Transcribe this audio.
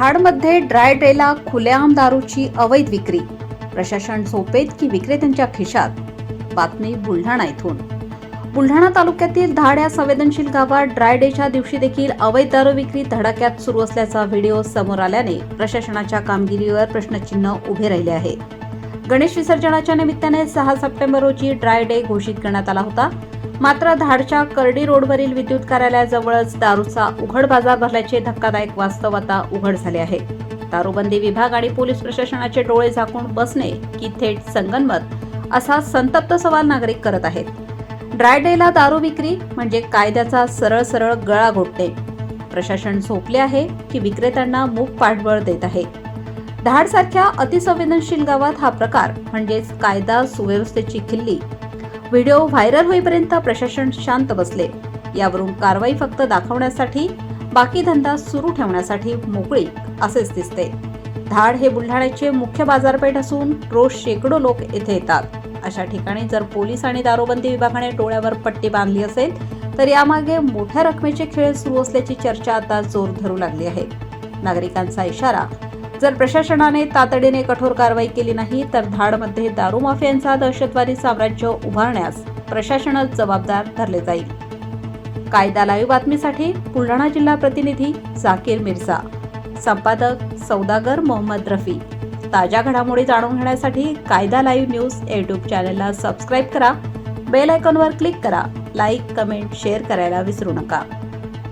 धाडमध्ये dry डेला खुलेआम दारूची अवैध विक्री. प्रशासन झोपेत की विक्रेत्यांच्या खिशात? बातमी बुलढाणा इथून. बुलढाणा तालुक्यातील धाड या संवेदनशील गावात ड्राय डेच्या दिवशी देखील अवैध दारू विक्री धडाक्यात सुरू असल्याचा व्हिडिओ समोर आल्याने प्रशासनाच्या कामगिरीवर प्रश्नचिन्ह उभे राहिले आहे. गणेश विसर्जनाच्या निमित्ताने सहा सप्टेंबर रोजी ड्राय डे घोषित करण्यात आला होता. मात्र धाडच्या करडी रोडवरील विद्युत कार्यालयाजवळच दारूचा उघड बाजार भरल्याचे धक्कादायक वास्तव आता उघड झाले आहे. दारूबंदी विभाग आणि पोलीस प्रशासनाचे डोळे झाकून बसणे की थेट संगनमत असा संतप्त सवाल नागरिक करत आहेत. ड्राय डेला दारू विक्री म्हणजे कायद्याचा सरळ सरळ गळा घोटते प्रशासन झोपले आहे की विक्रेत्यांना मूक पाठबळ देत आहे. धाडसारख्या अतिसंवेदनशील गावात हा प्रकार म्हणजेच कायदा सुव्यवस्थेची खिल्ली व्हिडिओ व्हायरल होईपर्यंत प्रशासन शांत बसले. यावरून कारवाई फक्त दाखवण्यासाठी बाकी धंदा सुरू ठेवण्यासाठी मोकळी असेच दिसते. धाड हे बुलढाण्याचे मुख्य बाजारपेठ असून रोज शेकडो लोक येथे येतात. अशा ठिकाणी जर पोलीस आणि दारूबंदी विभागाने डोळ्यावर पट्टी बांधली असेल तर यामागे मोठ्या रकमेचे खेळ सुरू असल्याची चर्चा आता जोर धरू लागली आहे. नागरिकांचा इशारा जर प्रशासनाने तातडीने कठोर कारवाई केली नाही तर धाडमध्ये दारू माफियांचा दहशतवादी साम्राज्य उभारण्यास प्रशासनच जबाबदार धरले जाईल. कायदा लाईव्ह बातमीसाठी बुलढाणा जिल्हा प्रतिनिधी झाकीर मिर्झा. संपादक सौदागर मोहम्मद रफी. ताज्या घडामोडी जाणून घेण्यासाठी कायदा लाईव्ह न्यूज यूट्यूब चॅनलला सबस्क्राईब करा. बेल आयकॉनवर क्लिक करा. लाईक कमेंट शेअर करायला विसरू नका.